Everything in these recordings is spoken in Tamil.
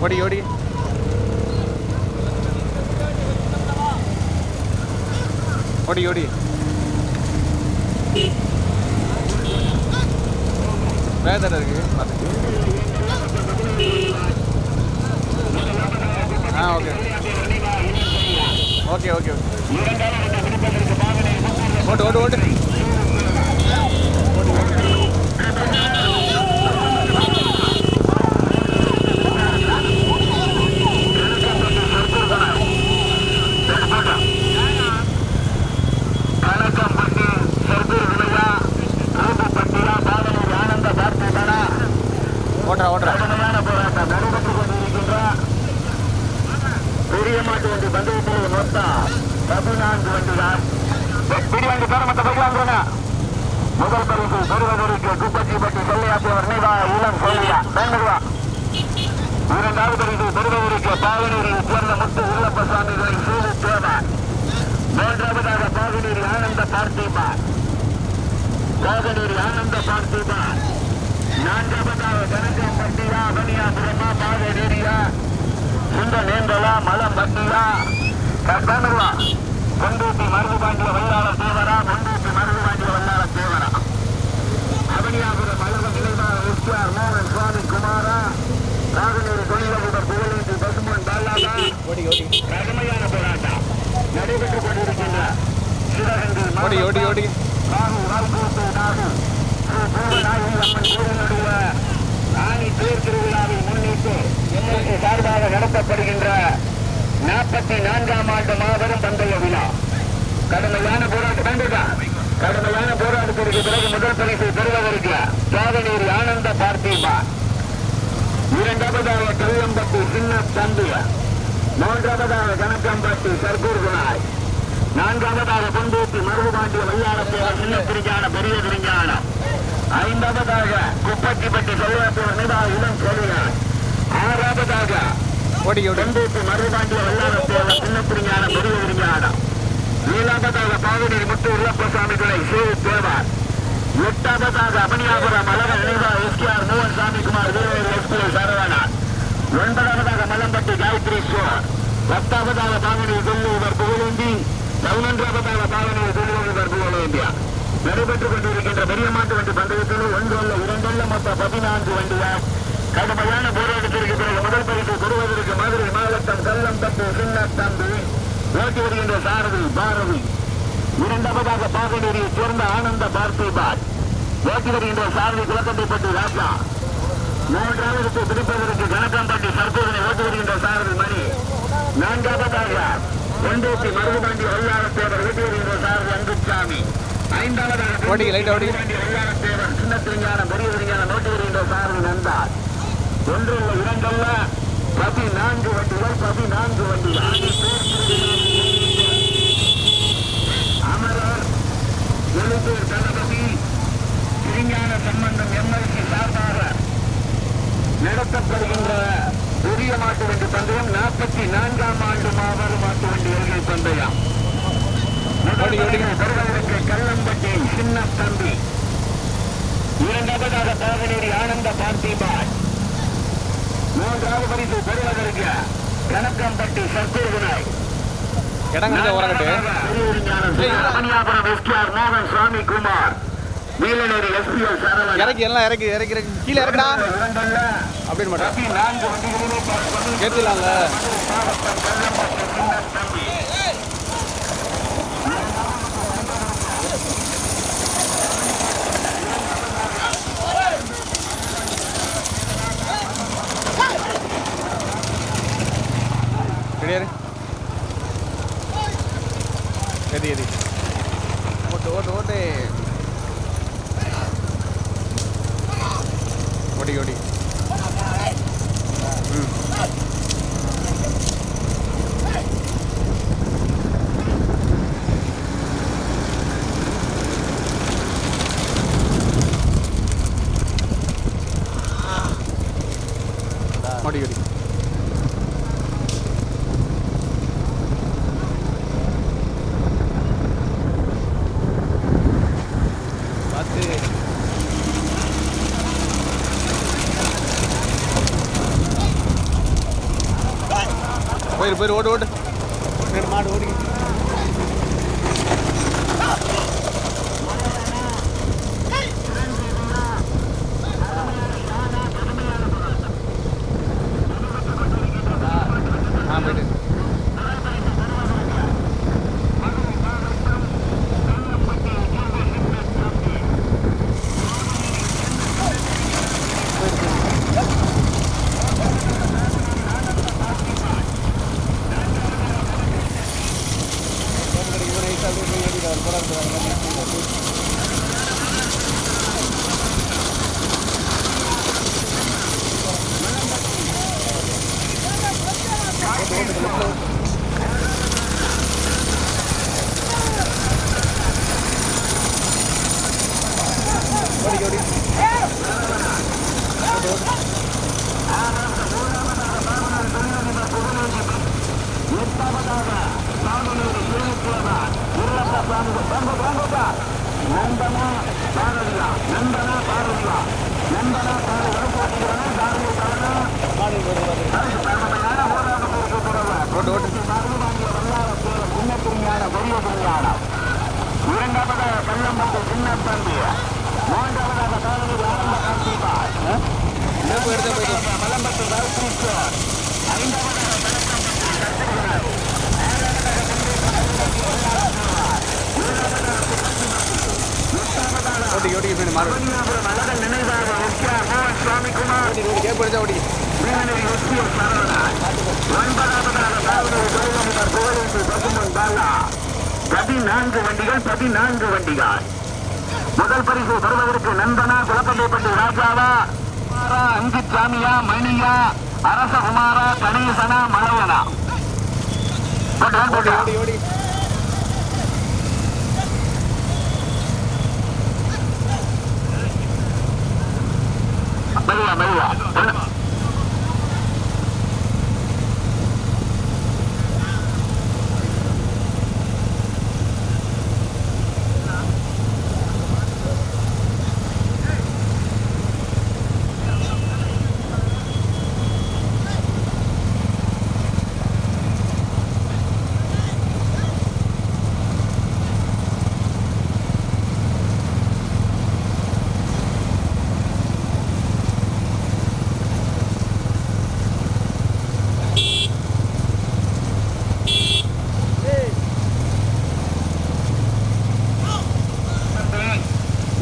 ஓடி ஓடி. ஓடி ஓடி. வேதனை இருக்கு பார்த்து ஆ ஓகே. Okay okay okay. ஓட்டு ஓட்டு ஓட்டு கணக்கம்பட்டி சர்பூர் விலையா ரூபப்பட்டியா பாதனூர் ஆனந்த பார்த்திபனா ஓட்டுறா ஓட்டுறா கடுமையான போராட்டம் நடைபெற்றுக் கொண்டிருக்கின்ற பெரிய மாட்டு வண்டி பந்தயத்தில் மொத்தம் பதினான்கு வண்டிகள் பிடிவாண்டி பேர மற்ற பைக்கலாங்கிறனா முதல் பரிசு பெறுவதற்கு குப்பச்சிப்பட்டி செல்லையாற்றியவர் நீவா இளம் சொல்லியா வேண்டுவா இரண்டாவது பரிசு பெறுவதற்கு பாவனூரில் சேர்ந்த முத்து உள்ளப்ப சுவாமிகளை சூது தேவா மூன்றாவதாக பாவனூரில் ஆனந்த பார்த்திபா பாவனூரில் ஆனந்த பார்த்திபா நான்காவதாக கணக்கம் பட்டியா பனியாபுரமா பாகனேரியா சுந்த நேந்தலா மலம் பட்டியா கட்டணுவா கொண்டூட்டி மருது பாண்டிய வல்லாள தேவரா? கொண்டூட்டி மருது பாண்டிய வல்லாள தேவரா? அவனியாபுரம் அழகம் நிலைமா எஸ்ஆர் மோகன் சுவாமி குமாரா? நாகனூர் தொழிலதிபர் புகழேந்தி பசுமன் பாலாதா கடுமையான போராட்டம். நடைபெற்றுக் கொண்டிருக்கின்ற சிவகங்கை ஓடி ஓடி ஓடி. நாகு வால்கோட்டை நாகு ஸ்ரீ அம்மன் கோவிலுடைய ஆணி தேர் திருவிழாவை முன்னிட்டு எம்எல்ஏ நடத்தப்படுகின்ற நாற்பத்தி நான்காம் ஆண்டு மாபெரும் பந்தய விழா. கடுமையான போராட்டம் வேண்டுதா கடுமையான போராட்டத்திற்கு பிறகு முதல் பரிசு பெறுவதற்கு சாதனூர் ஆனந்த பார்த்திபா இரண்டாவதாக கல்லம்பட்டி சின்ன தம்பிய. மூன்றாவதாக கணக்கம்பட்டி சர்க்கூர் குணாய் நான்காவதாக பொந்தூத்தி மருதுபாண்டிய வல்லாரத்தேவர் சின்ன திருஞான பெரிய திருஞானம் ஐந்தாவதாக குப்பச்சிப்பட்டி சொல்லியாத்தேவர் நிதா இளம் சொல்லியார் ஆறாவதாக ஓடி ஓடி பொந்தூத்தி மருதுபாண்டிய வல்லாரத்தேவர் ஏழாவதாக பாவனி முத்து உள்ளப்பசாமி துறை சேவு தேவார் எட்டாவதாக அமனியாபுரம் அழக நினைவா எஸ்கேஆர் மோகன் Samikumar Veeravel S P L Saravanan ஒன்பதாவதாக Malampatti Gayathri store பத்தாவதாக பாவனி தொல்லூர் புகழேந்தி. பதினொன்றாவதாக பாவனி தொல்லூர் புகழேந்தியா. நடைபெற்றுக் கொண்டிருக்கின்ற பெரிய மாட்டு வண்டி பந்தயத்தில் ஒன்றல்ல இரண்டல்ல மொத்தம் பதினான்கு வண்டிகள். கடுமையான போராட்டத்திற்கு பிறகு முதல் பரிசு பெறுவதற்கு மதுரை மாவட்டம் கல்லம்பட்டி சின்னத்தம்பி ஓட்டி வருகின்ற சாரதி பாரதி. இரண்டாவதாக பாகனூரில் சேர்ந்த ஆனந்த பார்த்திபாட் ஓட்டி வருகின்ற சாரதி குலக்கம்பைப்பட்டி ராஜா. மூன்றாவது பிடிப்பதற்கு கணக்கம்பட்டி சர்பூரனை ஓட்டி வருகின்ற சாரதி மணி. நான்காவதாக கொண்டோட்டி மருதுபாண்டி வல்லாரத்தேவர் ஓட்டி வருகின்ற சாரதி அங்குச்சாமி. ஐந்தாவதாக சின்ன பெரிய ஓட்டி வருகின்ற சாரதி நந்தார் ஒன்றில் இரண்டல்ல பதினான்கு வண்டிகள் பதினான்கு வண்டிகள். அமரர் எழுத்தூர் தளபதி திருஞான சம்பந்தம் எம்எல்சி சார்பாக நடத்தப்படுகின்ற புதிய மாட்டு வண்டி பந்தயம் நாற்பத்தி நான்காம் ஆண்டு மாபெரும் மாட்டு வண்டி வருகை பந்தயம். பெறுவதற்கு கல்லம்பட்டி சின்ன தம்பி இரண்டாவதாக பாகனேரி ஆனந்த பார்த்திபான். மூன்றாவது பரிசு பெறுவதற்கு கணக்கம்பட்டி சர்க்கூர் ஓரங்கட்டு. மணியாபுரம் எஸ்கேஆர் மோகன் Swamy Kumar. Neelaneri S P L Saravanan. இறக்கி எல்லாம் இறக்கி இறக்கி இறக்கி. கீழே இறக்குடா. அப்படின்னு மாட்டேன் ரவி நான்கு வண்டிகளிலே பார்ப்பது ஏற்றுலாம்ல மாவட்டம் கள்ளப்பட்டு சின்ன தம்பி கிடையாது எது எது ஓட்டு ஓட்டு ஓட்டு. ஓடி ஓடி. പോയി റോഡ് நந்தனா பாரதியா நந்தனா பாரதியா நந்தனா மாடு ஓடு ஓடு ஓடு இரண்டாவதாக கள்ளம்பட்டு சின்ன தம்பி. மூன்றாவதாக காலனில் ஆரம்ப கார்த்திபாய் மேப்பு எடுத்து போயிட்டு மலம்பட்டு ராஜ்கிருஷ்ணன் ஐந்தாவதாக கலக்கம்பட்டு சத்திரகுணர் ஓடி ஓடி போயிடு மாடு ஓடி மணியாபுரம் அழகன் நினைவாக எஸ்ஆர் மோகன் சுவாமிக்குமார் ஓடி ஓடி கேப் எடுத்தா ஓடி மீனடி எஸ்பிஎஸ் சரவணன் ஒன்பதாவதாக தாவூர் கோயிலம்பர் புகழேந்து பசுமன் பாலா பதினான்கு வண்டிகள் பதினான்கு வண்டிகள். முதல் பரிசு பெறுவதற்கு நண்பனா குளப்பள்ளிப்பட்டி ராஜாவா குமாரா அங்குச்சாமியா மணியா அரசகுமாரா கணேசனா மலவனா. போட்டு ஓடி போட்டு ஓடி ஓடி மெதுவா மெதுவா ஒண்ணு.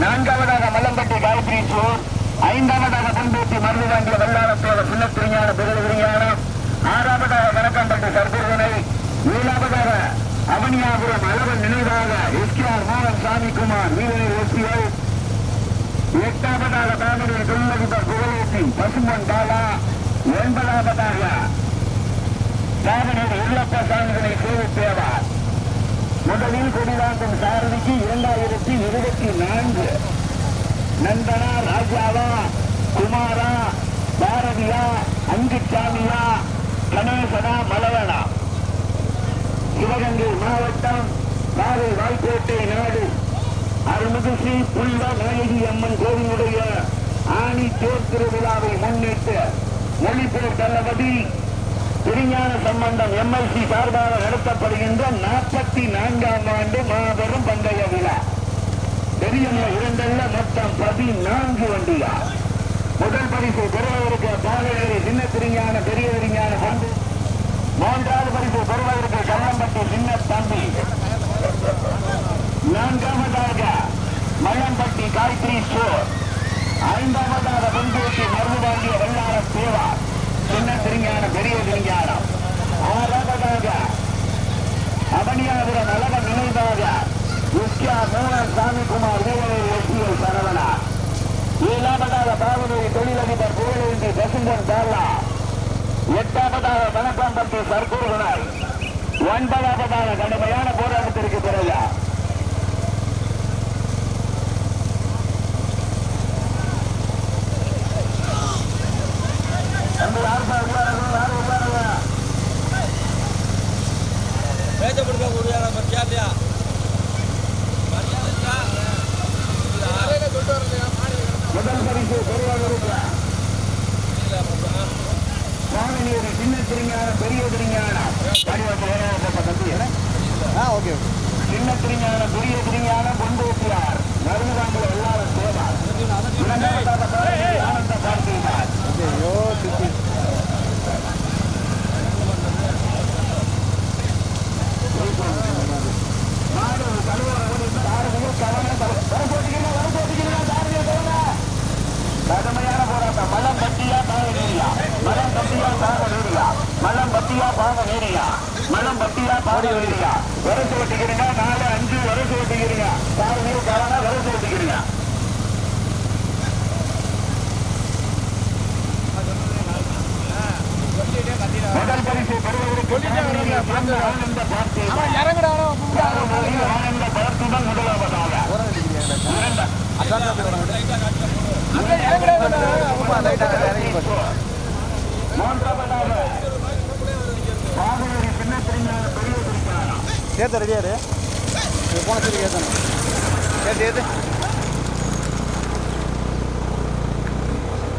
நான்காவதாக மல்லம்பட்டி காயத்ரி சோர் ஐந்தாவதாக பொன்பேட்டி மருதுவாண்டிய வல்லாரத்தோட சின்னத்திரிஞான புகழ்விரிஞானம் ஆறாவதாக வணக்கம்பட்டி சர்க்குருவனை ஏழாவதாக அவனியாபுரம் அளவன் நினைவாக எஸ்கிஆர் மோகன் சாமி குமார் வீரர் ஒசியை எட்டாவதாக தாமரை தொழிலதிபர் புகழேற்றி பசுமன் பாலா. ஒன்பதாவதாக தாமனர் உள்ளப்ப சாமிகளை சேவிப்பேவார் முதலில் கொடிவாங்கும் சாரதிக்கு இரண்டாயிரத்தி இருபத்தி நான்கு. நந்தனா ராஜாவா? குமாரா பாரதியா அங்குச்சாமியா கணேசனா மலவனா. சிவகங்கை மாவட்டம் நாகை வாய்க்கோட்டை நாடு. அருள்மிகு ஸ்ரீ புல்ல நாயகி அம்மன் கோவிலுடைய ஆணி தேர் திருவிழாவை முன்னிட்டு மொழிபெயர் தளபதி திருஞான சம்பந்தம் எம்எல்சி சார்பாக நடத்தப்படுகின்ற நாற்பத்தி நான்காம் ஆண்டு மாபெரும் பந்தய விழா. பெரியம்ல இரண்டல்ல மொத்தம் பதினான்கு வண்டியா முதல் பரிசு பெறுவதற்கு பாலையேரி சின்ன திருஞான பெரிய திருஞான தம்பி. மூன்றாவது பரிசு பெறுவதற்கு கள்ளம்பட்டி சின்ன தம்பி. நான்காவதாக மல்லம்பட்டி காயத்ரி ஸ்டோர். ஐந்தாவதாக பங்கேற்று மருந்து வாங்கிய வெள்ளார சேவா. சின்ன திருஞான பெரிய திருஞானம் ஆறாவதாக அவனியாபுரம் அழக நினைவாக எஸ்கே மூலம் சாமிக்குமார் வீரர் எஸ்பிஎல் சரவணா. ஏழாவதாக பாவனூரி தொழிலதிபர் புகழேந்தி வசுந்தன் பாலா எட்டாவதாக வணக்கம்பட்டி சர்க்குருகுணர் ஒன்பதாவதாக கடுமையான போராட்டத்திற்கு பிறகு ஏத்த ரெடியாரு போன சரி ஏத்தணும் ஏத்து ஏத்து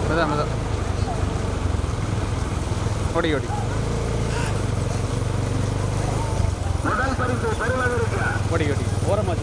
மெதா மெதா ஓடி ஓடி. ஓடி ஓடி ஓரமாக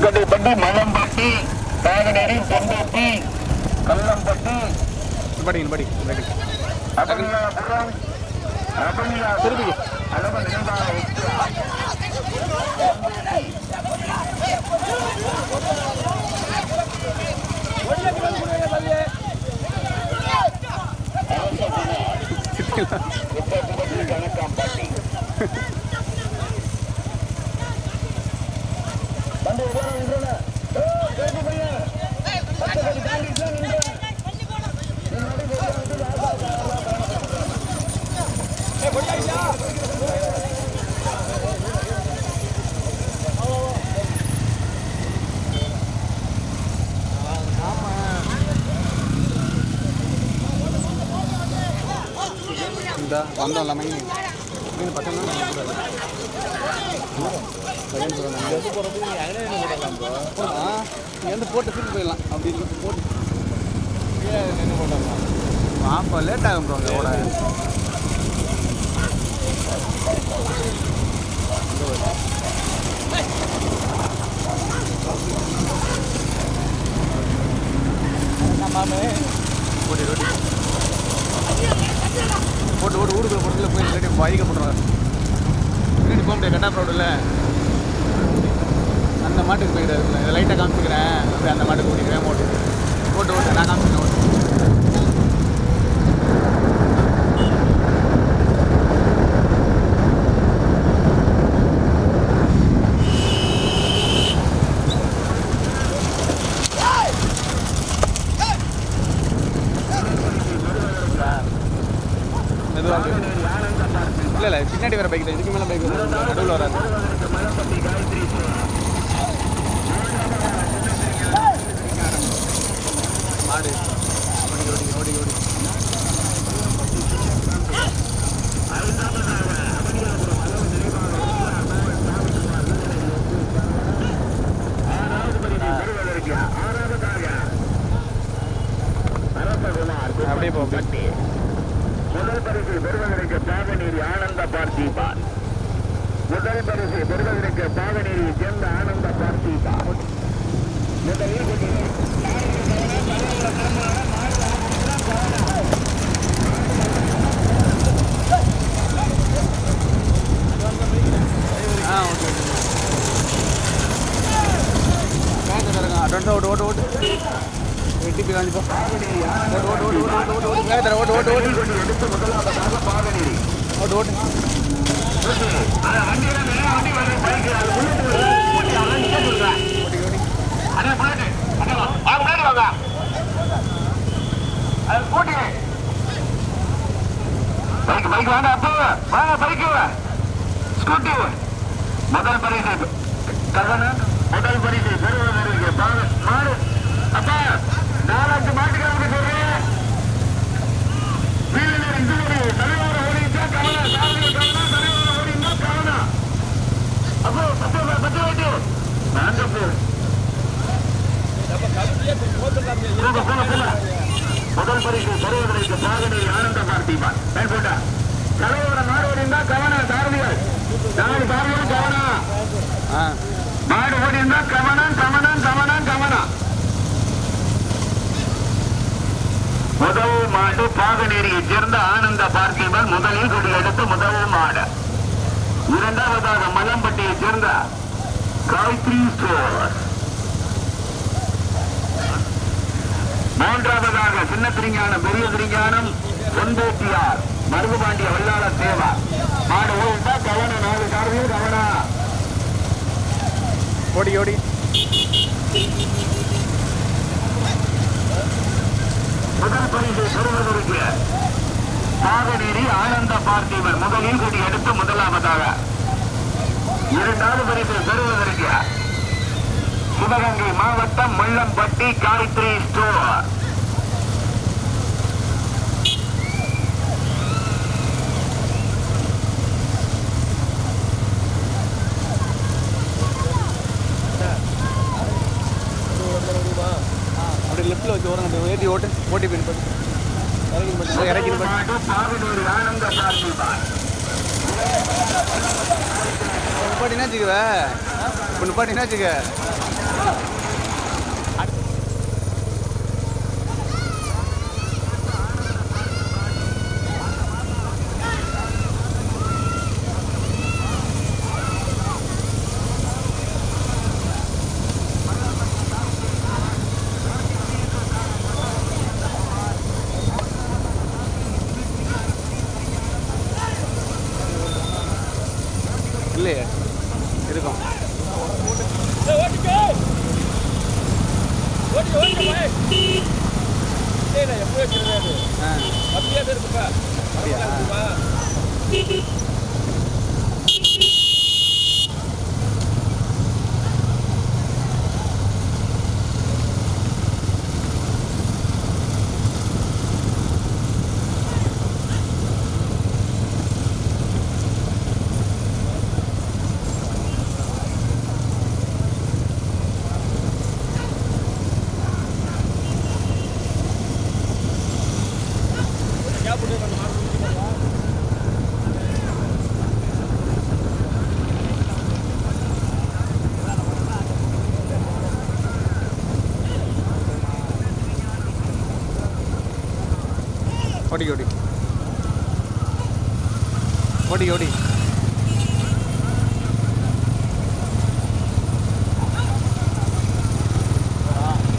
கொல்லுக்கட்டைப்பட்டி மலம்பட்டி காவநேரி பொங்கட்டி கல்லம்பட்டி. படி படி திருப்பி கணக்காம் பாட்டி வந்தோம் எல்லாமே மீன் பக்கம் இங்கேருந்து போட்டு ஃபீல் போயிடலாம். அப்படி போட்டு. அப்போ லேட் ஆகும் ப்ரோ அங்கே ஓட ஓடி ஓடி போட்டு ஓட்டு ஊருக்குள்ள போட்டுல போய் இல்லாட்டி பாதிக்க போட்டுருவாரு பின்னாடி போக முடியாது கட்டாப் ரோடுல அந்த மாட்டுக்கு போயிடாது இதை லைட்டாக காமிச்சிக்கிறேன். அப்படியே அந்த மாட்டுக்கு ஓட்டிக்கிறேன் ஓட்டு போட்டு ஓட்டு நான் காமிச்சிக்கிறேன் ஓட்டு பின்னாடி வர பைக் தான். இதுக்கு மேலே பைக் நடுவில் வராது மாடு ஓடி ஓடி ஓடி ஓடி அப்படியே போ அப்படியே முதல் பரிசு பெறுவதற்கு பாகநீர் ஆனந்த பார்த்திபான் முதல் பரிசு பெறுவதற்கு பாகநீரை சேர்ந்த ஆனந்த பார்த்திபான் முதலில் ஆ ஓகே ஓகே தரங்க அட்வான்ஸாக ஓட்டு ஓட்டு ஓட்டு டிபி காமிப்பா ஓட்டு ஓட்டு ஓட்டு ஓட்டு ஓட்டு ஓட்டு வேக தர ஓட்டு ஓட்டு ஓட்டு கொண்டு எடுத்து முதலாவதாக பாகநீரி ஓட்டு ஓட்டு வண்டியில மேல வண்டி வருது பைக்கு அது புல்லட் ஓட்டி அவன் நிக்க சொல்றேன் ஓட்டி ஓட்டி அண்ணா புல்லட் அண்ணா வா வா, முன்னாடி வாங்க அது கூட்டி பைக் வாங்க அப்போ வாங்க பைக்கு ஸ்கூட்டி முதல் பரிசு கவனம் முதல் பரிசு பெறுவதற்கு பாரு மாறு அப்பா நாலாஞ்சு மாட்டுக்காரங்க சொல்றேன் வீரர் இந்த ஒரு தலைவர ஓடிச்சா கவனம் சாரதி கவனம் தலைவர ஓடினா கவனம் அப்போ பத்து பத்து வைட்டு நாங்க போ. முதல் பரிசு பெறுவதற்கு பாகனை ஆனந்த பார்த்திபான் பயன்பட்டா தலைவர மாடு ஓடிந்தா கவனம் சாரதிகள் நாலு சாரதிகள் கவனம் ஆ. மாடு ஓடிந்தா கவனம் கவனம் கவனம் கவனம் முதல் மாடு பாகநேரியைச் சேர்ந்த ஆனந்த பார்த்திபன் முதலில் கொடியெடுத்து முதல் மாடு. இரண்டாவதாக மலம்பட்டியை சேர்ந்த காயத்ரி ஸ்டோர். மூன்றாவதாக சின்ன திருஞானம் பெரிய திருஞானம் பொன்பேட்டியார் மருதுபாண்டிய வல்லாள தேவா மாடு ஓடிட்டா கவனம் நாலு சாரதியும் கவனம் ஓடி ஓடி. முதல் பரிசு பெறுவதற்கு பாகநேரி ஆனந்த பார்த்திபன் முதலில் கூட்டி எடுத்து முதலாவதாக இரண்டாவது பரிசு பெறுவதற்கு சிவகங்கை மாவட்டம் முள்ளம்பட்டி காயத்ரி ஸ்டோர். அப்படி லெஃப்ட்டில் வச்சு ஓரங்க ஏற்றி ஓட்டு ஓட்டி பின் போட்டு இறக்கி போட்டு இறக்கி போட்டு நிப்பாட்டினா இப்போ நிப்பாட்டினா வச்சுக்க இல்லையே இருக்கும் ஆ அப்படியா ஓடி ஓடி. ஓடி ஓடி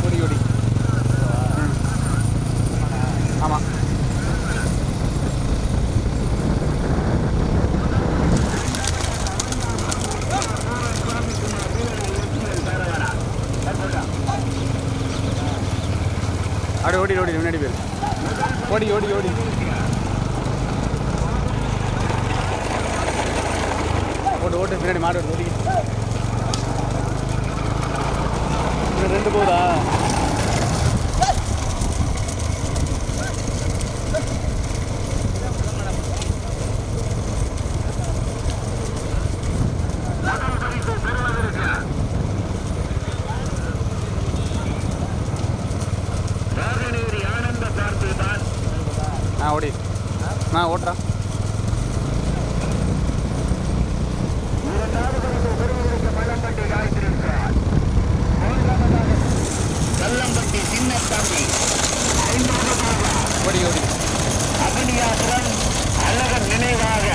ஓடி ஓடி ம். ஆமாம் அப்படி ஓடி ஓடி முன்னாடி போயிரு ஓடி ஓடி ஓடி ஓட்டு ஓட்டு பின்னாடி மாடு ஓட்டு ஓடி இன்னும் ரெண்டு போதா ராகநேரி ஆனந்த பார்த்திபான் ஆ ஓடி நான் ஓட்டுறேன் இரண்டாவது பரிசு பெறுவதற்கு மலம்பட்டி காயத்ரி சார் மூன்றாவதாக கல்லம்பட்டி சின்னத்தம்பி ஐந்தாவதாக ஓடி ஓடி அபினியாசுரன் அழகன் நினைவாக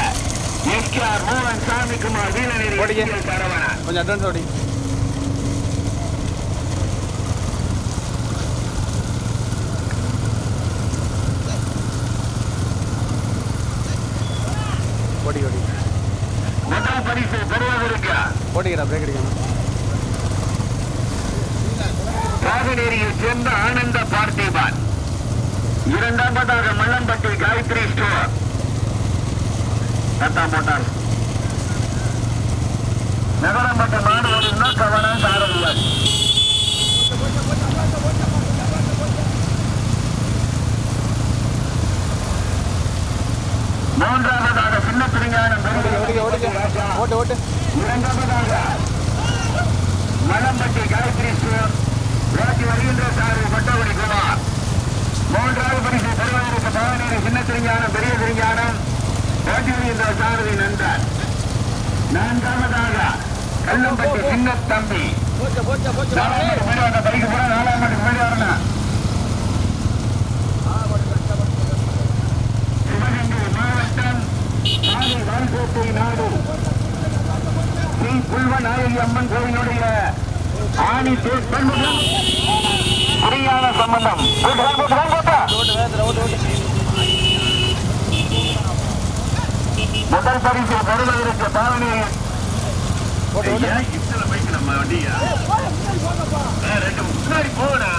எஸ்கேஆர் மோகன் சாமிக்குமார் வீரநேரி ஓடிங்க. சரவணன் கொஞ்சம் அட்வான்ஸ் ஓடி ஓடி ஓடி முதல் பரிசு பெறுவதற்கு ஓடிக்கிறா பிரேக் அடிக்காம நாகநேரியை சேர்ந்த ஆனந்த பார்த்திபான். இரண்டாவதாக மல்லம்பட்டி காயத்ரி ஸ்டோர். கத்தா போட்டார். நகரம்பட்ட மாடு ஓடினா கவனம் சாரதியார் மூன்றாவதாக சின்ன திருஞானம் இரண்டாவதாக மலம்பட்டி காயத்ரி ஸ்டோர். ஓட்டி வருகின்ற சாரு பட்டவடி குமார் மூன்றாவது பரிசு பெறுவதற்கு பவனேரி சின்ன திருஞானம் பெரிய திருஞானம் ஓட்டி வருகின்ற சாரதி நன்றார் நான்காவதாக கல்லம்பட்டி சின்ன தம்பி. பைக்கு போனா நாலாம் மாட்டுக்கு முன்னாடி வரணும் நாடு. ஸ்ரீ புல்வநாயகி அம்மன் கோவிலுடைய ஆணி புரியாத சம்பந்தம் முதல் பரிசு பெறுவதற்கு பாவனி ஓட்டு ஓட்டு ஐயா, இத்தனை பைக்கு நம்ம வண்டியா? ரெண்டு முன்னாடி போடா.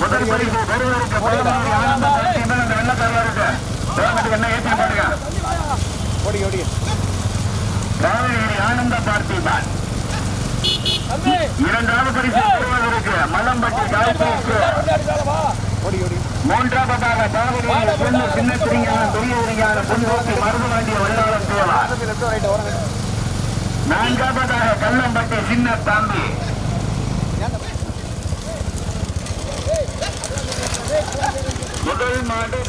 முதல் பரிசு பெறுவதற்கு பாவனி ஆனந்த பரிசு அந்த வெள்ளக்காரா இருக்கு. என்ன ஏற்றி பாருங்க ஓடி ஓடி. காவேரி ஆனந்த பார்த்திபான். தம்பி இரண்டாவது பரிசு பெறுவதற்கு மலம்பட்டி காயத்ரி மூன்றாவதாக காவிரி சின்ன சின்ன திருஞானம் பெரிய திருஞானம் புதுநோக்கி மருந்து வாங்கிய வல்லாளம் தேவா நான்காவதாக கல்லம்பட்டி சின்ன தாம்பி முதல் மாடு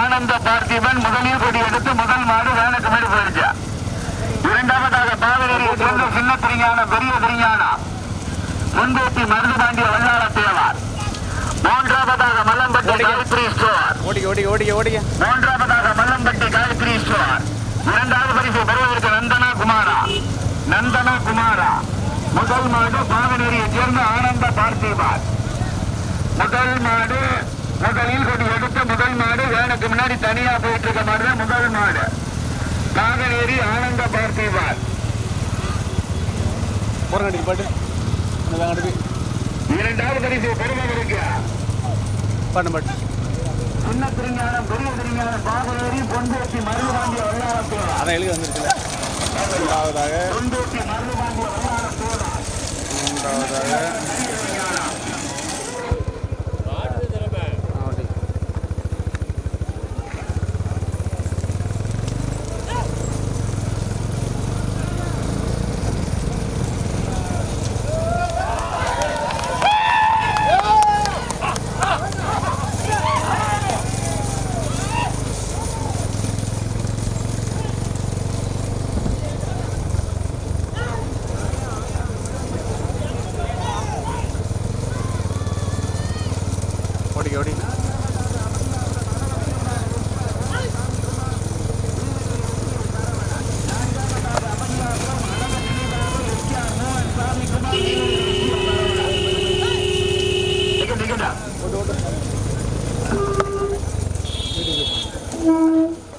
ஆனந்த பார்த்திபன் முதலில் கொடி எடுத்து முதல் மாடு வேனுக்கு மேடு போயிருச்சு? இரண்டாவதாக பாவனேரியை சேர்ந்த சின்ன திருஞான பெரிய திருஞானா முன்கூட்டி மருதுபாண்டிய வல்லார தேவார். மூன்றாவதாக மல்லம்பட்டி காயத்ரி ஸ்டோர். மூன்றாவதாக மல்லம்பட்டி காயத்ரி ஸ்டோர். இரண்டாவது பரிசு பெறுவதற்கு நந்தனா குமாரா. நந்தனா குமாரா. முதல் மாடு பாவனேரியை சேர்ந்த ஆனந்த பார்த்திபார் முதல் மாடு முதலில் கொண்டு முதல் மாடு வேனுக்கு முன்னாடி தனியா போயிட்டு இருக்க மாதிரி தான் முதல் மாடு. பாகனேரி ஆனந்த வேங்கடி இரண்டாவது பரிசு பெறுவதற்கு பாட்டு பாட்டு. சின்ன திருஞானம் பெரிய திருஞானம் பாகனேரி பொந்தேசி மருதுபாண்டிய வல்லாரத்தோரா அதான் எழுதி வந்துருச்சுல மூன்றாவதாக பொந்தேசி மருதுபாண்டிய வல்லாரத்தோரா மூன்றாவதாக.